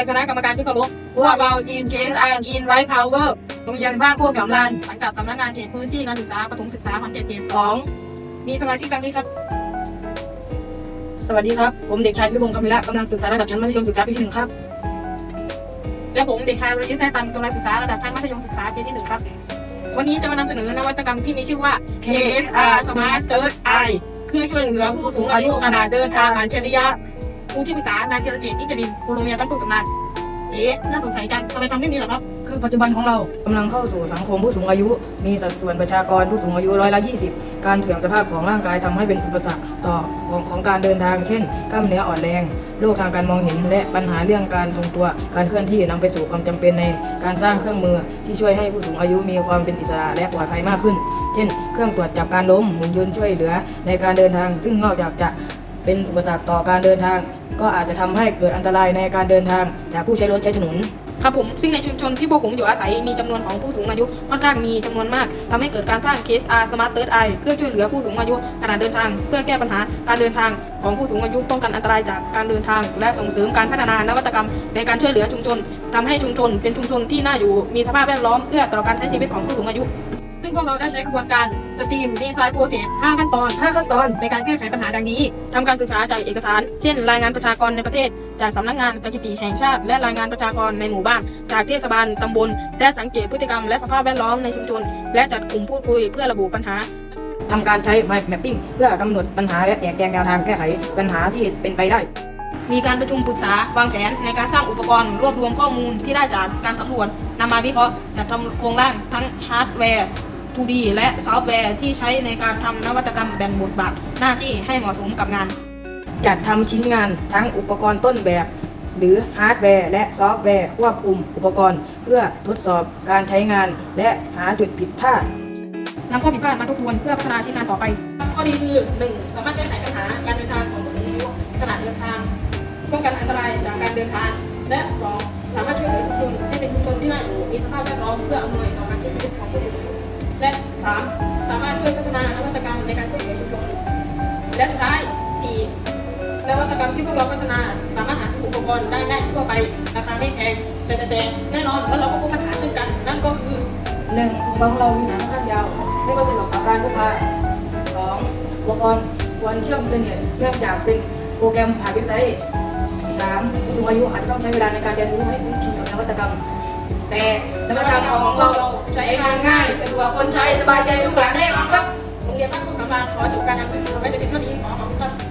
และคณะกรรมการที่เคารพพวกเราทีม KSI กินไ i ท์พาวเวอร์โรงเรียนบ้านโคกสำรานสังกัดสำนักงานเขตพื้นที่การศึกษาประถมศึกษาขอนแก่นเขตสองมีสมาชิกดังนี้ครับ สวัสดีครับ ผมเด็กชายชิรพงศ์กำมิละกำลังศึกษาระดับชั้นมัธยมศึกษาปีที่หนึ่งครับ และผมเด็กชายวรยุทธ์แท้ตันกำลังศึกษาระดับชั้นมัธยมศึกษาปีที่หนึ่งครับ วันนี้จะมานำเสนอนวัตกรรมที่มีชื่อว่า KSR Smart Third Eye เพื่อช่วยเหลือผู้สูงอายุขณะเดินทางอัจฉริยะ ผู้ที่ปรึกษานายเจรเจตนิจดินครูโรงเรียนบ้านพูกำนันเอ๊ะน่าสงสัยจังทำไมทำเรื่องนี้เหรอครับ คือปัจจุบันของเรากำลังเข้าสู่สังคมผู้สูงอายุ มีสัดส่วนประชากรผู้สูงอายุร้อยละ20 การเสื่อมสภาพของร่างกายทำให้เป็นอุปสรรคต่อของของการเดินทาง เช่น กล้ามเนื้ออ่อนแรง โรคทางการมองเห็น และปัญหาเรื่องการทรงตัว การเคลื่อนที่นำไปสู่ความจำเป็นในการสร้างเครื่องมือที่ช่วยให้ผู้สูงอายุมีความเป็นอิสระและปลอดภัยมากขึ้น เช่น เครื่องตรวจจับการล้มหุ่นยนต์ช่วยเหลือ ในการเดินทาง ซึ่งนอกจากจะเป็นอุปสรรคต่อการเดินทาง ก็อาจจะทำให้เกิดอันตรายในการเดินทางจากผู้ใช้รถใช้ถนนครับผมซึ่งในชุมชนที่พวกผมอยู่อาศัยมีจำนวนของผู้สูงอายุค่อนข้างมีจำนวนมากทำให้เกิดการสร้าง KSR Smart Third Eye เพื่อช่วยเหลือผู้สูงอายุขณะเดินทาง เพื่อแก้ปัญหาการเดินทางของผู้สูงอายุป้องกันอันตรายจากการเดินทาง และส่งเสริมการพัฒนานวัตกรรม ในการช่วยเหลือชุมชนทำให้ชุมชนเป็นชุมชนที่น่าอยู่มีสภาพแวดล้อมเอื้อต่อการใช้ชีวิตของผู้สูงอายุ ซึ่งพวกเราได้ใช้กระบวนการ สตรีมดีไซน์โปรเซส5ขั้นตอน 5 ขั้นตอนในการแก้ไขปัญหาดังนี้ทำการศึกษาจากเอกสาร เช่น รายงานประชากรในประเทศ จากสำนักงานสถิติแห่งชาติ และรายงานประชากรในหมู่บ้าน จากเทศบาลตำบล และสังเกตพฤติกรรมและสภาพแวดล้อมในชุมชน และจัดกลุ่มพูดคุยเพื่อระบุปัญหาทำการใช้ Mind Mapping เพื่อกำหนดปัญหาและแจกแจงแนวทางแก้ไขปัญหาที่เป็นไปได้ มีการประชุมปรึกษาวางแผนในการสร้างอุปกรณ์รวบรวมข้อมูลที่ได้จากการสำรวจนำมาวิเคราะห์จัดทำโครงร่างทั้งฮาร์ดแวร์ 2D และซอฟต์แวร์ที่ใช้ในการทำนวัตกรรมแบ่งบทบาทหน้าที่ให้เหมาะสมกับงาน จัดทำชิ้นงานทั้งอุปกรณ์ต้นแบบ หรือฮาร์ดแวร์และซอฟต์แวร์ควบคุมอุปกรณ์ เพื่อทดสอบการใช้งาน และหาจุดผิดพลาดนำข้อผิดพลาดมาทบทวนเพื่อพัฒนาชิ้นงานต่อไป ข้อดีคือ 1. สามารถแก้ไขปัญหาการเดินทางของผู้สูงอายุขณะเดินทางป้องกันอันตรายจากการเดินทาง และ 2. สามารถช่วยเหลือชุมชนให้เป็นชุมชนที่น่าอยู่มีสภาพแวดล้อมเพื่ออำนวย และ 3. สามารถช่วยพัฒนานวัตกรรมในการช่วยเหลือชุมชนและสุดท้าย 4. นวัตกรรมที่พวกเราพัฒนาสามารถหาซื้ออุปกรณ์ได้ง่ายทั่วไปราคาไม่แพงแต่แต่แน่นอนว่าเราก็พบปัญหาเช่นกัน นั่นก็คือหนึ่งอุปกรณ์ของเรามีสายค่อนข้างยาว ไม่ก็สะดวกต่อการพกพาสองอุปกรณ์ควรเชื่อมอินเทอร์เน็ตเนื่องจากเป็นโปรแกรมผ่านเว็บไซต์สามผู้สูงอายุอาจจะต้องใช้เวลาในการเรียนรู้ให้คุ้นชินกับนวัตกรรม แต่นวัตกรรมของเราใช้งานง่ายสะดวกคนใช้สบายใจลูกหลานแน่นอนครับโรงเรียนบ้านทุ่งสำราญขอจบการนำเสนอไว้แต่เพียงเท่านี้ขอขอบคุณครับ